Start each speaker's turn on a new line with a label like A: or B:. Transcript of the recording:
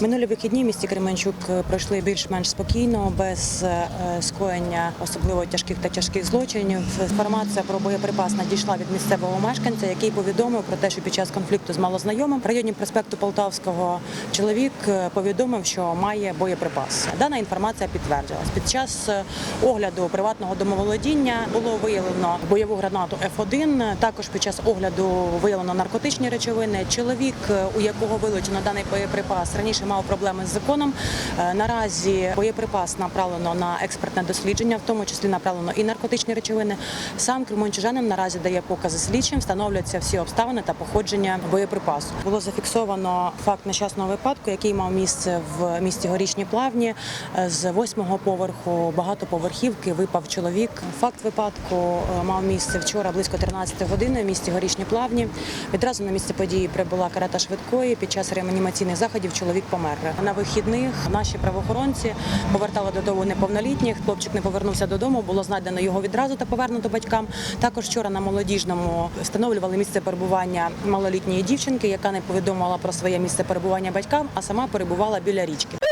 A: Минулі вихідні в місті Кременчук е, пройшли більш-менш спокійно, без е, скоєння особливо тяжких та тяжких злочинів. Інформація про боєприпас надійшла від місцевого мешканця, який повідомив про те, що під час конфлікту з малознайомим в районі проспекту Полтавського чоловік е, повідомив, що має боєприпас. Дана інформація підтвердилась. Під час огляду приватного домоволодіння було виявлено бойову гранату F1. Також під час огляду виявлено наркотичні речовини. Чоловік, у якого вилучено даний боєприпас, раніше мав проблеми з законом. Е, Наразі боєприпас направлено на експертне дослідження, в тому числі направлено і наркотичні речовини. Сам кременчужанин наразі дає покази слідчим, встановлюються всі обставини та походження боєприпасу. Було зафіксовано факт нещасного випадку, який мав місце в місті Горішні Плавні. Е, З восьмого поверху багатоповерхівки випав чоловік. Факт випадку е, мав місце вчора близько 13 години в місті Горішні Плавні. Відразу на місце події прибула карета швидкої. Під час реанімаційних заходів чоловік помер. На вихідних наші правоохоронці повертали додому неповнолітніх. Хлопчик не повернувся додому. Було знайдено його відразу та повернуто батькам. Також вчора на молодіжному встановлювали місце перебування малолітньої дівчинки, яка не повідомила про своє місце перебування батькам, а сама перебувала біля річки.